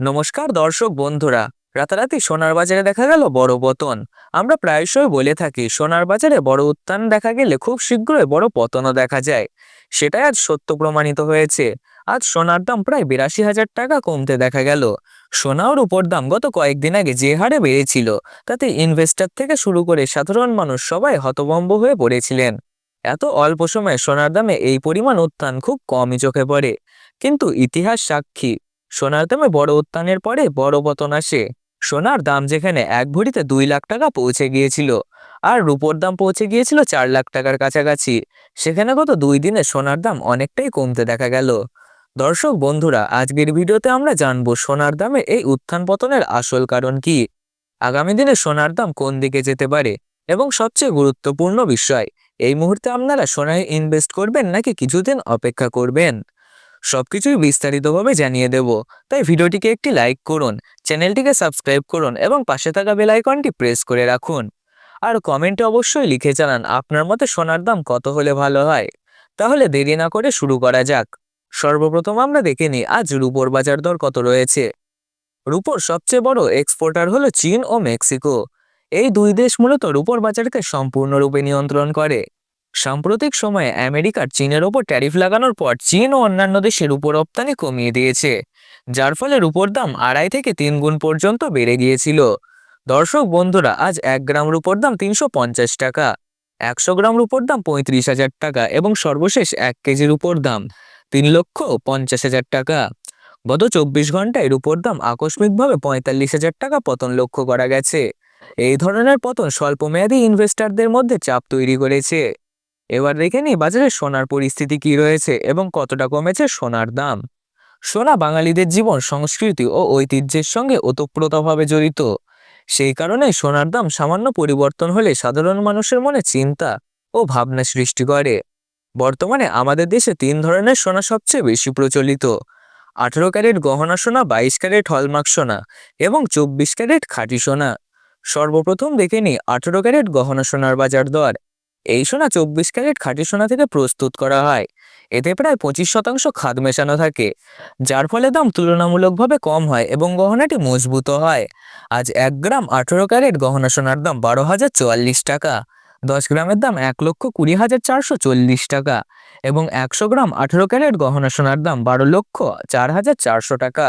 নমস্কার দর্শক বন্ধুরা, রাতারাতি সোনার বাজারে দেখা গেল বড় পতন। আমরা প্রায়শই বলে থাকি, সোনার বাজারে বড় উত্থান দেখা গেলে খুব শীঘ্রই বড় পতনও দেখা যায়। সেটাই আজ সত্য প্রমাণিত হয়েছে। আজ সোনার দাম প্রায় বিরাশি হাজার টাকা কমতে দেখা গেল। সোনা উপর দাম গত কয়েকদিন আগে যে হারে বেড়েছিল, তাতে ইনভেস্টর থেকে শুরু করে সাধারণ মানুষ সবাই হতভম্ব হয়ে পড়েছিলেন। এত অল্প সময়ে সোনার দামে এই পরিমাণ উত্থান খুব কমই চোখে পড়ে। কিন্তু ইতিহাস সাক্ষী সোনার দামে বড় উত্থানের পরে বড় পতন আসে। সোনার দাম যেখানে এক ভরিতে দুই লাখ টাকা পৌঁছে গিয়েছিল আর রূপোর দাম পৌঁছে গিয়েছিল চার লাখ টাকার কাছাকাছি। সেখানে গত দুই দিনে সোনার দাম অনেকটাই কমতে দেখা গেল। দর্শক বন্ধুরা, আজকের ভিডিওতে আমরা জানব সোনার দামে এই উত্থান পতনের আসল কারণ কি? আগামী দিনে সোনার দাম কোন দিকে যেতে পারে? এবং সবচেয়ে গুরুত্বপূর্ণ বিষয়, এই মুহূর্তে আপনারা সোনায় ইনভেস্ট করবেন নাকি কিছুদিন অপেক্ষা করবেন? সবকিছুই বিস্তারিতভাবে জানিয়ে দেব। তাই ভিডিওটিকে একটি লাইক করুন, চ্যানেলটিকে সাবস্ক্রাইব করুন এবং পাশে থাকা বেল প্রেস করে রাখুন। আর কমেন্টে অবশ্যই লিখে জানান আপনার মতে সোনার দাম কত হলে ভালো হয়। তাহলে দেরি না করে শুরু করা যাক। সর্বপ্রথম আমরা দেখে নিই, আজ রুপোর বাজার দর কত রয়েছে? রুপোর সবচেয়ে বড় এক্সপোর্টার হলো চীন ও মেক্সিকো। এই দুই দেশ মূলত রুপোর বাজারকে সম্পূর্ণরূপে নিয়ন্ত্রণ করে। সাম্প্রতিক সময়ে আমেরিকার চীনের ওপর ট্যারিফ লাগানোর পর চীন ও অন্যান্য দেশের উপর রপ্তানি কমিয়ে দিয়েছে, যার ফলে রুপোর দাম আড়াই থেকে তিন গুণ পর্যন্ত বেড়ে গিয়েছিল। দর্শক বন্ধুরা, আজ এক গ্রাম রুপোর দাম তিনশো পঞ্চাশ টাকা, একশো গ্রাম রুপোর দাম পঁয়ত্রিশ হাজার টাকা এবং সর্বশেষ এক কেজির উপর দাম তিন লক্ষ পঞ্চাশ হাজার টাকা। গত চব্বিশ ঘন্টায় রুপোর দাম আকস্মিকভাবে পঁয়তাল্লিশ হাজার টাকা পতন লক্ষ্য করা গেছে। এই ধরনের পতন স্বল্পমেয়াদী ইনভেস্টরদের মধ্যে চাপ তৈরি করেছে। এবার দেখে নিই বাজারে সোনার পরিস্থিতি কি রয়েছে এবং কতটা কমেছে সোনার দাম। সোনা বাঙালিদের জীবন, সংস্কৃতি ও ঐতিহ্যের সঙ্গে ওতপ্রোতভাবে জড়িত। সেই কারণে সোনার দাম সামান্য পরিবর্তন হলে সাধারণ মানুষের মনে চিন্তা ও ভাবনা সৃষ্টি করে। বর্তমানে আমাদের দেশে তিন ধরনের সোনা সবচেয়ে বেশি প্রচলিত। আঠেরো ক্যারেট গহনা সোনা, বাইশ ক্যারেট হলমার্ক সোনা এবং চব্বিশ ক্যারেট খাঁটি সোনা। সর্বপ্রথম দেখে নিই আঠেরো ক্যারেট গহনা সোনার বাজার দর। এই সোনা চব্বিশ ক্যারেট খাঁটি সোনা থেকে প্রস্তুত করা হয়। এতে প্রায় পঁচিশ শতাংশ খাদ মেশানো থাকে, যার ফলে দাম তুলনামূলকভাবে কম হয় এবং গহনাটি মজবুত হয়। আজ এক গ্রাম আঠেরো ক্যারেট গহনা সোনার দাম বারো হাজার চুয়াল্লিশ টাকা, দশ গ্রামের দাম এক লক্ষ কুড়ি হাজার চারশো চল্লিশ টাকা এবং একশো গ্রাম আঠেরো ক্যারেট গহনা সোনার দাম বারো লক্ষ চার হাজার চারশো টাকা।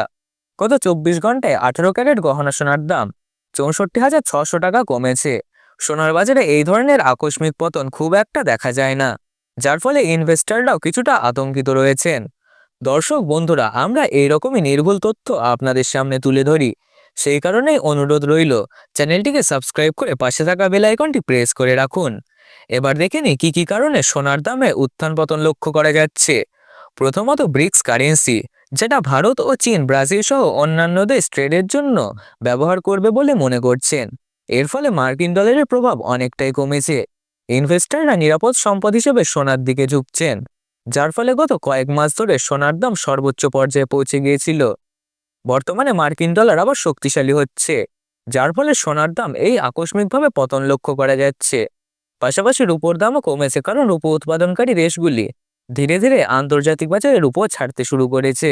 গত চব্বিশ ঘন্টায় আঠেরো ক্যারেট গহনা সোনার দাম চৌষট্টি হাজার ছশো টাকা কমেছে। সোনার বাজারে এই ধরনের আকস্মিক পতন খুব একটা দেখা যায় না, যার ফলে ইনভেস্টররাও কিছুটা আতঙ্কিত রয়েছেন। দর্শক বন্ধুরা, আমরা এইরকমই নির্ভুল তথ্য আপনাদের সামনে তুলে ধরি। সেই কারণেই অনুরোধ রইল, চ্যানেলটিকে সাবস্ক্রাইব করে পাশে থাকা বেল আইকনটি প্রেস করে রাখুন। এবার দেখে নিই কী কী কারণে সোনার দামে উত্থান পতন লক্ষ্য করা যাচ্ছে। প্রথমত ব্রিক্স কারেন্সি, যেটা ভারত ও চীন, ব্রাজিল সহ অন্যান্য দেশ ট্রেডের জন্য ব্যবহার করবে বলে মনে করছেন। এর ফলে মার্কিন ডলারের প্রভাব অনেকটাই কমেছে। ইনভেস্টররা নিরাপদ সম্পদ হিসেবে সোনার দিকে ঝুঁকছেন, যার ফলে গত কয়েক মাস ধরে সোনার দাম সর্বোচ্চ পর্যায়ে পৌঁছে গিয়েছিল। বর্তমানে মার্কিন ডলার আবার শক্তিশালী হচ্ছে, যার ফলে সোনার দাম এই আকস্মিকভাবে পতন লক্ষ্য করা যাচ্ছে। পাশাপাশি রূপোর দামও কমেছে কারণ রূপো উৎপাদনকারী দেশগুলি ধীরে ধীরে আন্তর্জাতিক বাজারে রূপো ছাড়তে শুরু করেছে।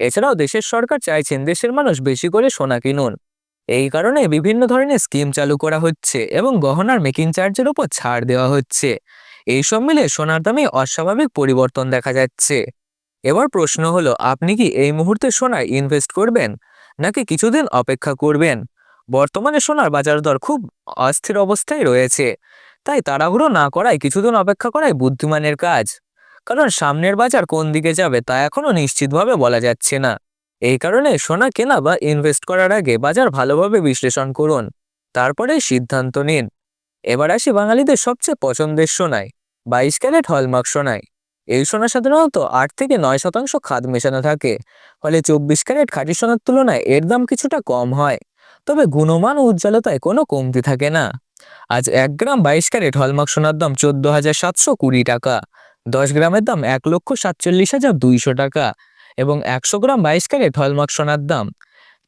এছাড়াও দেশের সরকার চাইছেন দেশের মানুষ বেশি করে সোনা কিনুন। এই কারণে বিভিন্ন ধরনের স্কিম চালু করা হচ্ছে এবং গহনার মেকিং চার্জের উপর ছাড় দেওয়া হচ্ছে। এইসব মিলে সোনার দামে অস্বাভাবিক পরিবর্তন দেখা যাচ্ছে। এবার প্রশ্ন হলো, আপনি কি এই মুহূর্তে সোনায় ইনভেস্ট করবেন, নাকি কিছুদিন অপেক্ষা করবেন? বর্তমানে সোনার বাজার দর খুব অস্থির অবস্থায় রয়েছে, তাই তাড়াহুড়ো না করায় কিছুদিন অপেক্ষা করাই বুদ্ধিমানের কাজ। কারণ সামনের বাজার কোন দিকে যাবে তা এখনও নিশ্চিতভাবে বলা যাচ্ছে না। এই কারণে সোনা কেনা বা ইনভেস্ট করার আগে বাজার ভালোভাবে বিশ্লেষণ করুন, তারপরে সিদ্ধান্ত নিন। এবার আসি বাঙালিদের সবচেয়ে পছন্দের সোনায়, বাইশ ক্যারেট হলমার্ক সোনায়। এই সোনা সাধারণত আট থেকে নয় শতাংশ খাদ মেশানো থাকে, ফলে চব্বিশ ক্যারেট খাঁটি সোনার তুলনায় এর দাম কিছুটা কম হয়, তবে গুণমান ও উজ্জ্বলতায় কোনো কমতি থাকে না। আজ এক গ্রাম বাইশ ক্যারেট হলমার্ক সোনার দাম চোদ্দ হাজার সাতশো কুড়ি টাকা, দশ গ্রামের দাম এক লক্ষ সাতচল্লিশ হাজার দুইশো টাকা এবং একশো গ্রাম বাইশ ক্যারেট হলমার্ক সোনার দাম।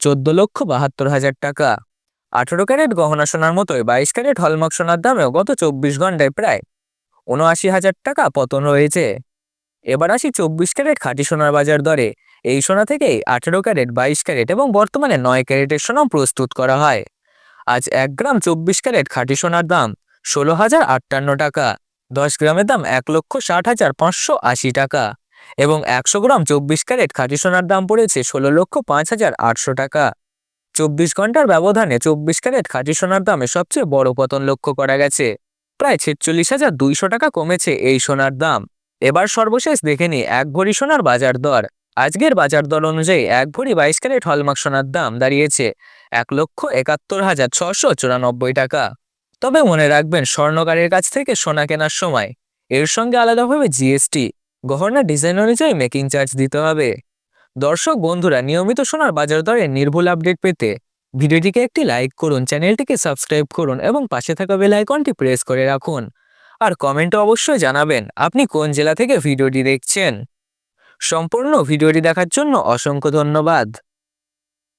চোদ্দ লক্ষ বাহাত্তর হাজার টাকা। আঠেরো ক্যারেট গহনা সোনার মতোই বাইশ ক্যারেট হলমার্ক সোনার দামেও গত চব্বিশ ঘন্টায় প্রায় উনআশি হাজার টাকা পতন রয়েছে এবার আসি চব্বিশ ক্যারেট খাঁটি সোনার বাজার দরে। এই সোনা থেকেই আঠেরো ক্যারেট, বাইশ ক্যারেট এবং বর্তমানে নয় ক্যারেটের সোনাও প্রস্তুত করা হয়। আজ এক গ্রাম চব্বিশ ক্যারেট খাঁটি সোনার দাম ষোলো হাজার আটান্ন টাকা। দশ গ্রামের দাম এক লক্ষ ষাট হাজার পাঁচশো আশি টাকা। এবং একশো গ্রাম চব্বিশ ক্যারেট খাঁটি সোনার দাম পড়েছে ষোলো লক্ষ পাঁচ হাজার আটশো টাকা। চব্বিশ ঘণ্টার ব্যবধানে চব্বিশ ক্যারেট খাঁটি সোনার দামে সবচেয়ে বড় পতন লক্ষ্য করা গেছে। প্রায় ছেচল্লিশ হাজার দুইশো টাকা কমেছে এই সোনার দাম। এবার সর্বশেষ দেখে নিই এক ভরি সোনার বাজার দর। আজকের বাজার দর অনুযায়ী এক ভরি বাইশ ক্যারেট হলমার্ক সোনার দাম দাঁড়িয়েছে এক লক্ষ একাত্তর হাজার ছশো চুরানব্বই টাকা। তবে মনে রাখবেন, স্বর্ণকারের কাছ থেকে সোনা কেনার সময়। এর সঙ্গে আলাদাভাবে জিএসটি গহনা ডিজাইন অনুযায়ী মেকিং চার্জ দিতে হবে। দর্শক, বন্ধুরা, নিয়মিত সোনার বাজার দরে নির্ভুল আপডেট পেতে ভিডিওটিকে একটি লাইক করুন, চ্যানেলটিকে সাবস্ক্রাইব করুন এবং পাশে থাকা বেল আইকনটি প্রেস করে রাখুন। আর কমেন্টে অবশ্যই জানাবেন, আপনি কোন জেলা থেকে ভিডিওটি দেখছেন? সম্পূর্ণ ভিডিওটি দেখার জন্য অসংখ্য ধন্যবাদ।